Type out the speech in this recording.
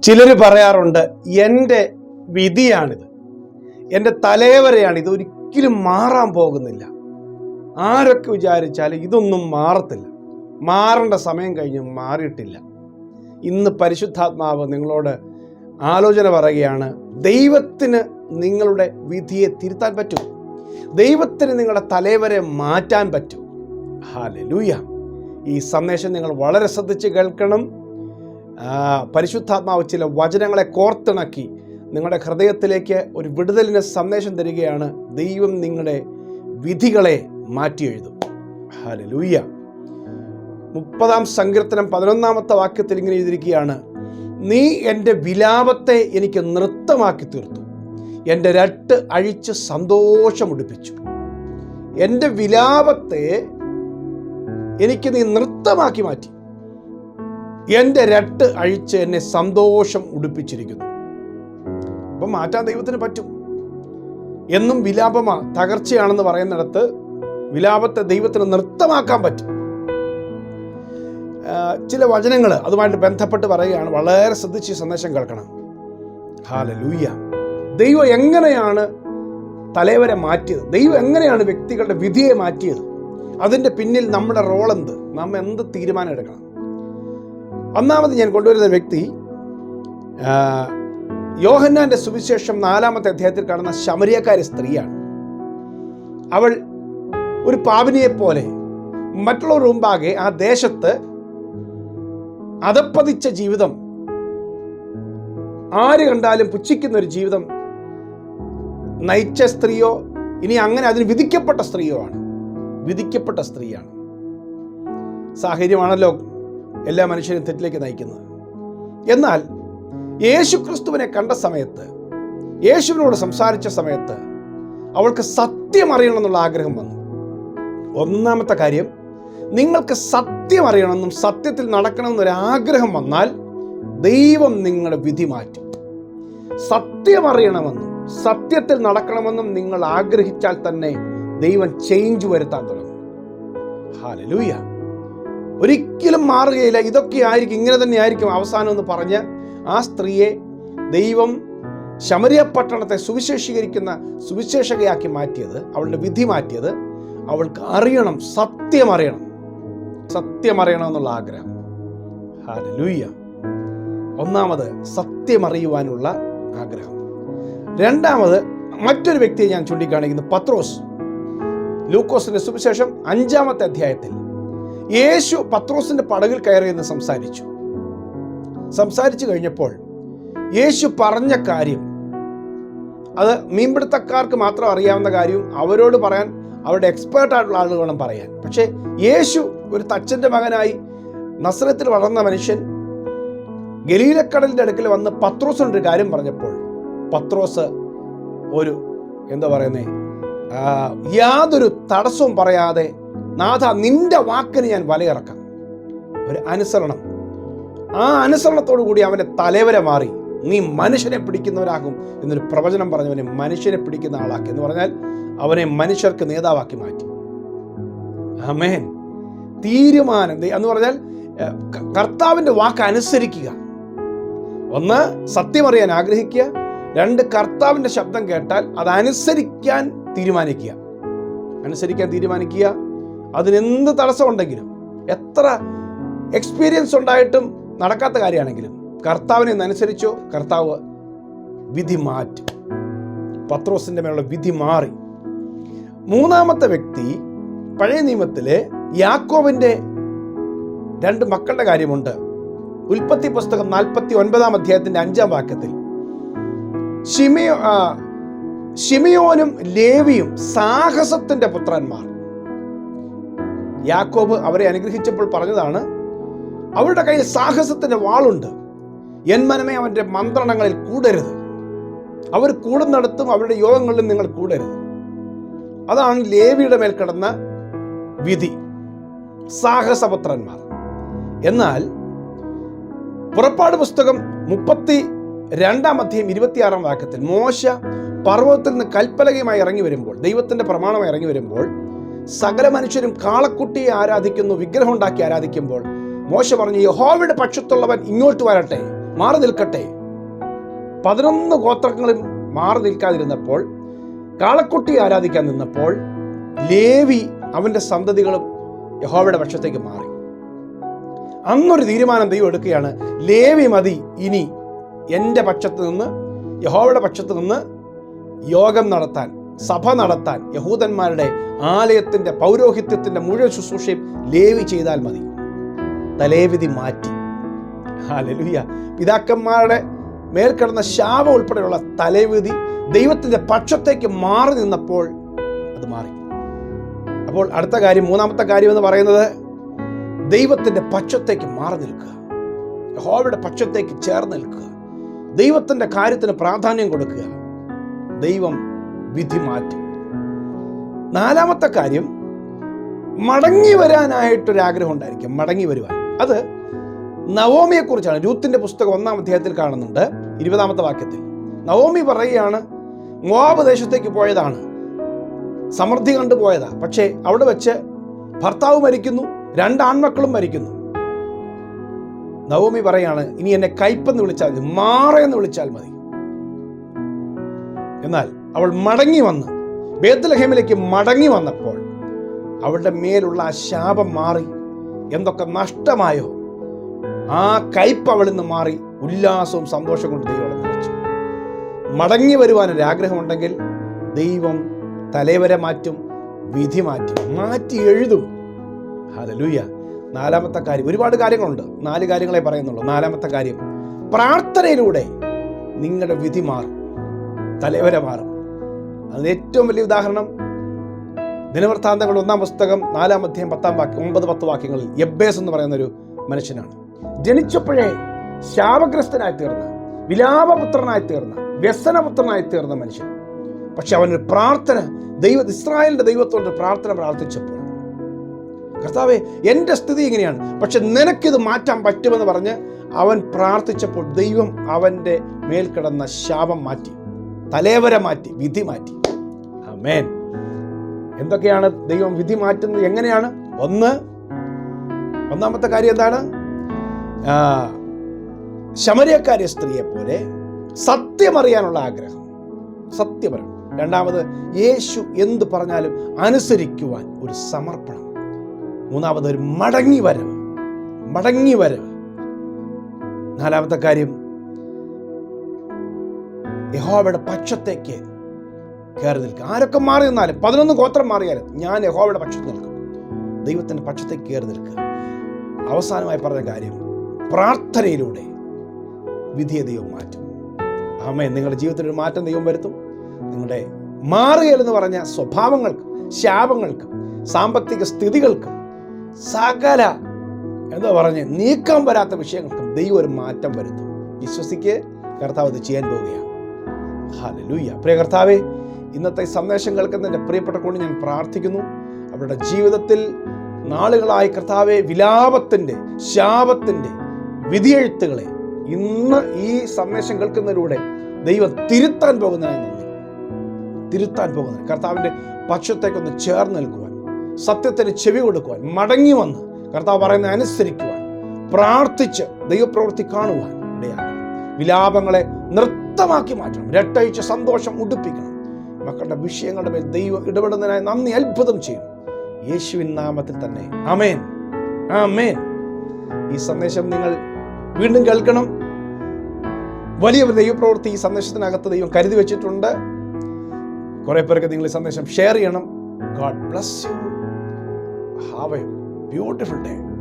ചിലർ പറയാറുണ്ട് എന്റെ വിധിയാണിത്. എന്റെ തലേവരെയാണ് ഇത് ഒരിക്കലും മാറാൻ പോകുന്നില്ല. ആരൊക്കെ വിചാരിച്ചാലും ഇതൊന്നും മാറത്തില്ല. മാറേണ്ട സമയം കഴിഞ്ഞ് മാറിയിട്ടില്ല. ഇന്ന് പരിശുദ്ധാത്മാവ് നിങ്ങളോട് ആലോചന പറയുകയാണ് ദൈവത്തിന് നിങ്ങളുടെ വിധിയെ തിരുത്താൻ പറ്റും ദൈവത്തിന് നിങ്ങളുടെ തലേവരെ മാറ്റാൻ പറ്റും ഹാലലൂയ. ഈ സന്ദേശം നിങ്ങൾ വളരെ ശ്രദ്ധിച്ച് കേൾക്കണം. പരിശുദ്ധാത്മാവ് ചില വചനങ്ങളെ കോർത്തിണക്കി നിങ്ങളുടെ ഹൃദയത്തിലേക്ക് ഒരു വിടുതലിന് സന്ദേശം തരികയാണ് ദൈവം നിങ്ങളുടെ വിധികളെ മാറ്റി എഴുതും ലൂയ്യ മുപ്പതാം സങ്കീർത്തനം പതിനൊന്നാമത്തെ വാക്യത്തിൽ ഇങ്ങനെ എഴുതിയിരിക്കുകയാണ് നീ എന്റെ വിലാപത്തെ എനിക്ക് നൃത്തമാക്കി തീർത്തു. എന്റെ രട്ട് അഴിച്ച് സന്തോഷമുടിപ്പിച്ചു എന്റെ വിലാപത്തെ എനിക്ക് നീ നൃത്തമാക്കി മാറ്റി. എന്റെ രട്ട് അഴിച്ച് എന്നെ സന്തോഷം ഉടുപ്പിച്ചിരിക്കുന്നു. അപ്പം മാറ്റാൻ ദൈവത്തിന് പറ്റും. എന്നും വിലാപമാ തകർച്ചയാണെന്ന് പറയുന്നിടത്ത് വിലാപത്തെ ദൈവത്തിന് നൃത്തമാക്കാൻ പറ്റും. ചില വചനങ്ങൾ അതുമായിട്ട് ബന്ധപ്പെട്ട് പറയുകയാണ്. വളരെ ശ്രദ്ധിച്ച് സന്ദേശം കേൾക്കണം. ഹാല ലൂയ്യ ദൈവം എങ്ങനെയാണ് തലവരെ മാറ്റിയത്? ദൈവം എങ്ങനെയാണ് വ്യക്തികളുടെ വിധിയെ മാറ്റിയത്? അതിന്റെ പിന്നിൽ നമ്മുടെ റോൾ എന്ത്? നാം എന്ത് തീരുമാനം എടുക്കണം? ഒന്നാമത് ഞാൻ കൊണ്ടുവരുന്ന വ്യക്തി യോഹന്നാന്റെ സുവിശേഷം നാലാമത്തെ അധ്യായത്തിൽ കാണുന്ന ശമരിയക്കാരി സ്ത്രീയാണ്. അവൾ ഒരു പാപിനിയെ പോലെ മറ്റുള്ളവർ മുമ്പാകെ ആ ദേശത്ത് അതപ്പതിച്ച ജീവിതം ആര് കണ്ടാലും പുച്ഛിക്കുന്ന ഒരു ജീവിതം നയിച്ച സ്ത്രീയോ ഇനി അങ്ങനെ അതിന് വിധിക്കപ്പെട്ട സ്ത്രീയോ ആണ്. വിധിക്കപ്പെട്ട സ്ത്രീയാണ്. സാഹചര്യമാണല്ലോ എല്ലാ മനുഷ്യരും തെറ്റിലേക്ക് നയിക്കുന്നത് എന്നാൽ യേശു ക്രിസ്തുവിനെ കണ്ട സമയത്ത് യേശുവിനോട് സംസാരിച്ച സമയത്ത് അവൾക്ക് സത്യം അറിയണമെന്നുള്ള ആഗ്രഹം വന്നു. ഒന്നാമത്തെ കാര്യം നിങ്ങൾക്ക് സത്യം അറിയണമെന്നും സത്യത്തിൽ നടക്കണമെന്നൊരു ആഗ്രഹം വന്നാൽ ദൈവം നിങ്ങളുടെ വിധി മാറ്റും. സത്യം അറിയണമെന്നും സത്യത്തിൽ നടക്കണമെന്നും നിങ്ങൾ ആഗ്രഹിച്ചാൽ തന്നെ ദൈവം ചേഞ്ച് വരുത്താൻ തുടങ്ങും. ഹാലലൂയ ഒരിക്കലും മാറുകയില്ല. ഇതൊക്കെ ആയിരിക്കും ഇങ്ങനെ തന്നെ ആയിരിക്കും അവസാനം എന്ന് പറഞ്ഞ് ആ സ്ത്രീയെ ദൈവം ശമരിയ പട്ടണത്തെ സുവിശേഷീകരിക്കുന്ന സുവിശേഷകയാക്കി മാറ്റിയത് അവളുടെ വിധി മാറ്റിയത് അവൾക്ക് അറിയണം സത്യം അറിയണം. സത്യം അറിയണം എന്നുള്ള ആഗ്രഹം. ഹാലലൂയ ഒന്നാമത് സത്യം അറിയുവാനുള്ള ആഗ്രഹം. രണ്ടാമത് മറ്റൊരു വ്യക്തിയെ ഞാൻ ചൂണ്ടിക്കാണിക്കുന്നു പത്രോസ്. ലൂക്കോസിന്റെ സുവിശേഷം അഞ്ചാമത്തെ അധ്യായത്തിൽ യേശു പത്രോസിന്റെ പടകിൽ കയറി എന്ന് സംസാരിച്ചു. സംസാരിച്ചു കഴിഞ്ഞപ്പോൾ യേശു പറഞ്ഞ കാര്യം അത് മീൻപിടുത്തക്കാർക്ക് മാത്രം അറിയാവുന്ന കാര്യവും അവരോട് പറയാൻ അവരുടെ എക്സ്പേർട്ട് ആയിട്ടുള്ള വേണം പറയാൻ. പക്ഷേ യേശു ഒരു തച്ചന്റെ മകനായി നസ്രത്തിൽ വളർന്ന മനുഷ്യൻ ഗലീലക്കടലിന്റെ അടുക്കൽ വന്ന് പത്രോസിനൊരു കാര്യം പറഞ്ഞപ്പോൾ പത്രോസ് ഒരു എന്താ പറയുന്നേ ആ, യാതൊരു തടസ്സവും പറയാതെ നാഥ നിന്റെ വാക്കിന് ഞാൻ വലയിറക്കാം. ഒരു അനുസരണം. ആ അനുസരണത്തോടു കൂടി അവന്റെ തലവരെ മാറി. നീ മനുഷ്യനെ പിടിക്കുന്നവരാകും എന്നൊരു പ്രവചനം പറഞ്ഞവനെ മനുഷ്യനെ പിടിക്കുന്ന ആളാക്കി എന്ന് പറഞ്ഞാൽ അവനെ മനുഷ്യർക്ക് നേതാവാക്കി മാറ്റി. അമേൻ തീരുമാനം. എന്ന് പറഞ്ഞാൽ കർത്താവിന്റെ വാക്ക് അനുസരിക്കുക. ഒന്ന് സത്യമറിയാൻ ആഗ്രഹിക്കുക. രണ്ട് കർത്താവിന്റെ ശബ്ദം കേട്ടാൽ അത് അനുസരിക്കാൻ തീരുമാനിക്കുക. അനുസരിക്കാൻ തീരുമാനിക്കുക. അതിനെന്ത് തടസ്സമുണ്ടെങ്കിലും എത്ര എക്സ്പീരിയൻസ് ഉണ്ടായിട്ടും നടക്കാത്ത കാര്യമാണെങ്കിലും കർത്താവിനെ അനുസരിച്ചോ കർത്താവ് വിധി മാറ്റി. പത്രോസിന്റെ മേലുള്ള വിധി മാറി. മൂന്നാമത്തെ വ്യക്തി പഴയ നിയമത്തിലെ യാക്കോബിന്റെ രണ്ട് മക്കളുടെ കാര്യമുണ്ട്. ഉൽപ്പത്തി പുസ്തകം നാൽപ്പത്തി ഒൻപതാം അധ്യായത്തിന്റെ അഞ്ചാം വാക്യത്തിൽ ഷിമിയോ ഷിമിയോനും ലേവിയും സാഹസത്തിന്റെ പുത്രന്മാർ. യാക്കോബ് അവരെ അനുഗ്രഹിച്ചപ്പോൾ പറഞ്ഞതാണ് അവരുടെ കയ്യിൽ സാഹസത്തിന്റെ വാളുണ്ട്. എൻ മനമേ അവന്റെ മന്ത്രണങ്ങളിൽ കൂടരുത്. അവർ കൂടുന്നിടത്തും അവരുടെ യോഗങ്ങളിലും നിങ്ങൾ കൂടരുത്. അതാണ് ലേവിയുടെ മേൽ കിടന്ന വിധി. സാഹസപുത്രന്മാർ. എന്നാൽ പുറപ്പാട് പുസ്തകം മുപ്പത്തി രണ്ടാം അധ്യയം ഇരുപത്തിയാറാം വാക്യത്തിൽ മോശ പർവതത്തിൽ നിന്ന് കൽപ്പലകയുമായി ഇറങ്ങി വരുമ്പോൾ ദൈവത്തിന്റെ പ്രമാണമായി ഇറങ്ങി വരുമ്പോൾ സകല മനുഷ്യരും കാളക്കുട്ടിയെ ആരാധിക്കുന്നു വിഗ്രഹം ഉണ്ടാക്കി ആരാധിക്കുമ്പോൾ മോശ പറഞ്ഞു യഹോവയുടെ പക്ഷത്തുള്ളവൻ ഇങ്ങോട്ട് വരട്ടെ മാറി നിൽക്കട്ടെ. പതിനൊന്ന് ഗോത്രങ്ങളും മാറി നിൽക്കാതിരുന്നപ്പോൾ കാളക്കുട്ടി ആരാധിക്കാൻ നിന്നപ്പോൾ ലേവി അവന്റെ സന്തതികളും യഹോവയുടെ പക്ഷത്തേക്ക് മാറി. അന്നൊരു തീരുമാനം ദൈവം എടുക്കുകയാണ് ലേവി മതി ഇനി എന്റെ പക്ഷത്ത് നിന്ന് യഹോവയുടെ പക്ഷത്ത് നിന്ന് യോഗം നടത്താൻ. സഭ നടത്താൻ യഹൂദന്മാരുടെ ആലയത്തിന്റെ പൗരോഹിത്യത്തിന്റെ മുഴുവൻ ശുശ്രൂഷയും ലേവി ചെയ്താൽ മതി. തലേവിധി മാറ്റി. ഹാലലുയ്യ പിതാക്കന്മാരുടെ മേൽ കിടന്ന ശാപം ഉൾപ്പെടെയുള്ള തലേവിധി ദൈവത്തിന്റെ പക്ഷത്തേക്ക് മാറി നിന്നപ്പോൾ അത് മാറി. അപ്പോൾ അടുത്ത കാര്യം മൂന്നാമത്തെ കാര്യം എന്ന് പറയുന്നത് ദൈവത്തിന്റെ പക്ഷത്തേക്ക് മാറി നിൽക്കുക. യഹോവയുടെ പക്ഷത്തേക്ക് ചേർന്ന് നിൽക്കുക. ദൈവത്തിന്റെ കാര്യത്തിന് പ്രാധാന്യം കൊടുക്കുക. ദൈവം വിധി മാറ്റും. നാലാമത്തെ കാര്യം മടങ്ങി വരാനായിട്ടൊരാഗ്രഹം ഉണ്ടായിരിക്കും. മടങ്ങി വരുവാൻ. അത് നവോമിയെക്കുറിച്ചാണ്. രൂത്തിന്റെ പുസ്തകം ഒന്നാം അധ്യായത്തിൽ കാണുന്നുണ്ട് ഇരുപതാമത്തെ വാക്യത്തിൽ. നവോമി പറയുകയാണ് മോവാബ് പോയതാണ്. സമൃദ്ധി കണ്ടു പോയതാ. പക്ഷേ അവിടെ വെച്ച് ഭർത്താവ് മരിക്കുന്നു രണ്ട് ആൺമക്കളും മരിക്കുന്നു. നവോമി പറയാണ് ഇനി എന്നെ കയ്പെന്ന് വിളിച്ചാൽ മതി മാറയെന്ന് വിളിച്ചാൽ മതി. എന്നാൽ അവൾ മടങ്ങി വന്ന്. ബേദ്ലഹേമിലേക്ക് മടങ്ങി വന്നപ്പോൾ അവളുടെ മേലുള്ള ആ ശാപം മാറി. എന്തൊക്കെ നഷ്ടമായോ? ആ കയ്പ് അവളിൽ നിന്ന് മാറി. ഉല്ലാസവും സന്തോഷം കൊണ്ട് ദൈവം നിറച്ചു മടങ്ങി വരുവാൻ ഒരു ആഗ്രഹമുണ്ടെങ്കിൽ ദൈവം തലവരെ മാറ്റും വിധി മാറ്റും. മാറ്റി എഴുതും. ഹലലൂയ നാലാമത്തെ കാര്യം. ഒരുപാട് കാര്യങ്ങളുണ്ട്. നാല് കാര്യങ്ങളെ പറയുന്നുള്ളൂ. നാലാമത്തെ കാര്യം. പ്രാർത്ഥനയിലൂടെ നിങ്ങളുടെ വിധി മാറും. തലവരെ മാറും. അതിന് ഏറ്റവും വലിയ ഉദാഹരണം ദിനവൃത്താന്തങ്ങൾ ഒന്നാം പുസ്തകം നാലാം അധ്യായം പത്താം വാക്യം ഒമ്പത് പത്ത് വാക്യങ്ങളിൽ എബ്ബേസ് എന്ന് പറയുന്ന ഒരു മനുഷ്യനാണ്. ജനിച്ചപ്പോഴേ ശാപഗ്രസ്തനായി തീർന്ന വിലാപപുത്രനായി തീർന്ന വ്യസനപുത്രനായി തീർന്ന മനുഷ്യൻ. പക്ഷെ അവനൊരു പ്രാർത്ഥന ദൈവ ഇസ്രായേലിന്റെ ദൈവത്തോട് പ്രാർത്ഥന പ്രാർത്ഥിച്ചപ്പോൾ കർത്താവേ എന്റെ സ്ഥിതി ഇങ്ങനെയാണ്. പക്ഷെ നിനക്കിത് മാറ്റാൻ പറ്റുമെന്ന് പറഞ്ഞ് അവൻ പ്രാർത്ഥിച്ചപ്പോൾ ദൈവം അവന്റെ മേൽ കിടന്ന ശാപം മാറ്റി. തലേവര മാറ്റി വിധി മാറ്റി. അമേൻ എന്തൊക്കെയാണ് ദൈവം വിധി മാറ്റുന്നത്? എങ്ങനെയാണ്? ഒന്ന് ഒന്നാമത്തെ കാര്യം എന്താണ്? ശമരിയക്കാരി സ്ത്രീയെ പോലെ സത്യമറിയാനുള്ള ആഗ്രഹം. സത്യമറിയും രണ്ടാമത് യേശു എന്ത് പറഞ്ഞാലും അനുസരിക്കുവാൻ ഒരു സമർപ്പണം. മൂന്നാമത് ഒരു മടങ്ങി വരവ് മടങ്ങി വരവ് നാലാമത്തെ കാര്യം യഹോവയുടെ പക്ഷത്തേക്ക് കയറി നിൽക്കുക. ആരൊക്കെ മാറി നിന്നാലും പതിനൊന്ന് ഗോത്രം മാറിയാലും ഞാൻ യഹോവയുടെ പക്ഷത്ത് നിൽക്കും. ദൈവത്തിന്റെ പക്ഷത്തേക്ക് കയറി നിൽക്കുക. അവസാനമായി പറഞ്ഞ കാര്യം പ്രാർത്ഥനയിലൂടെ വിധിയെ ദൈവം മാറ്റും. ആമേ നിങ്ങളുടെ ജീവിതത്തിൽ ഒരു മാറ്റം ദൈവം വരുത്തും. നിങ്ങളുടെ മാറുകയെന്ന് പറഞ്ഞ സ്വഭാവങ്ങൾക്ക് ശാപങ്ങൾക്ക് സാമ്പത്തിക സ്ഥിതികൾക്കും സകല എന്താ പറഞ്ഞ് നീക്കാൻ വരാത്ത വിഷയങ്ങൾക്കും ദൈവം ഒരു മാറ്റം വരുത്തും. വിശ്വസിക്ക് കർത്താവ് ചെയ്യാൻ പോവുകയാണ്. ഹാലലൂയ പ്രിയ കർത്താവേ ഇന്നത്തെ സന്ദേശം കേൾക്കുന്ന എന്റെ പ്രിയപ്പെട്ട കൊണ്ട് ഞാൻ പ്രാർത്ഥിക്കുന്നു. അവരുടെ ജീവിതത്തിൽ നാളുകളായി കർത്താവെ വിലാപത്തിന്റെ ശാപത്തിന്റെ വിധിയെഴുത്തുകളെ ഇന്ന് ഈ സന്ദേശം കേൾക്കുന്നതിലൂടെ ദൈവം തിരുത്താൻ പോകുന്നതിനായി നന്ദി. തിരുത്താൻ പോകുന്നത് കർത്താവിന്റെ പക്ഷത്തേക്കൊന്ന് ചേർന്ന് നിൽക്കുവാൻ സത്യത്തിന് ചെവി കൊടുക്കുവാൻ മടങ്ങി വന്ന് കർത്താവ് പറയുന്നത് അനുസരിക്കുവാൻ പ്രാർത്ഥിച്ച് ദൈവപ്രവൃത്തി കാണുവാൻ ഇടയാകും വിലാപങ്ങളെ നൃത്തമാക്കി മാറ്റണം. രട്ടയിച്ച സന്തോഷം ഉടുപ്പിക്കണം. മക്കളുടെ വിഷയങ്ങളുടെ മേൽ ദൈവം ഇടപെടുന്നതിനായി നന്ദി അത്ഭുതം ചെയ്യും. യേശുവിൻ നാമത്തിൽ തന്നെ. അമേൻ ആമേൻ. ഈ സന്ദേശം നിങ്ങൾ വീണ്ടും കേൾക്കണം. വലിയ ഒരു ദൈവപ്രവൃത്തി ഈ സന്ദേശത്തിനകത്ത് ദൈവം കരുതി വെച്ചിട്ടുണ്ട്. കുറെ പേർക്ക് നിങ്ങൾ ഈ സന്ദേശം ഷെയർ ചെയ്യണം. God bless you. Have a beautiful day.